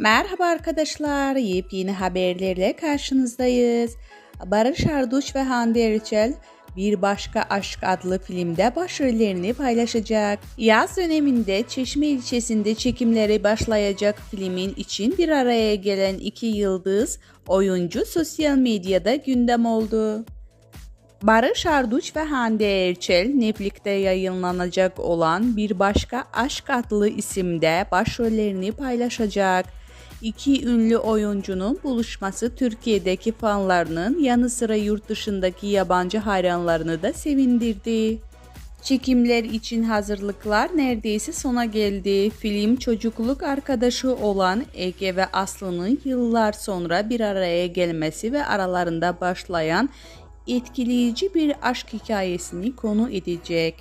Merhaba arkadaşlar, yepyeni haberlerle karşınızdayız. Barış Arduç ve Hande Erçel Bir Başka Aşk adlı filmde başarılarını paylaşacak. Yaz döneminde Çeşme ilçesinde çekimleri başlayacak filmin için bir araya gelen iki yıldız oyuncu sosyal medyada gündem oldu. Barış Arduç ve Hande Erçel Netflix'te yayınlanacak olan Bir Başka Aşk adlı isimde başrollerini paylaşacak. İki ünlü oyuncunun buluşması Türkiye'deki fanlarının yanı sıra yurt dışındaki yabancı hayranlarını da sevindirdi. Çekimler için hazırlıklar neredeyse sona geldi. Film çocukluk arkadaşı olan Ege ve Aslı'nın yıllar sonra bir araya gelmesi ve aralarında başlayan etkileyici bir aşk hikayesini konu edecek.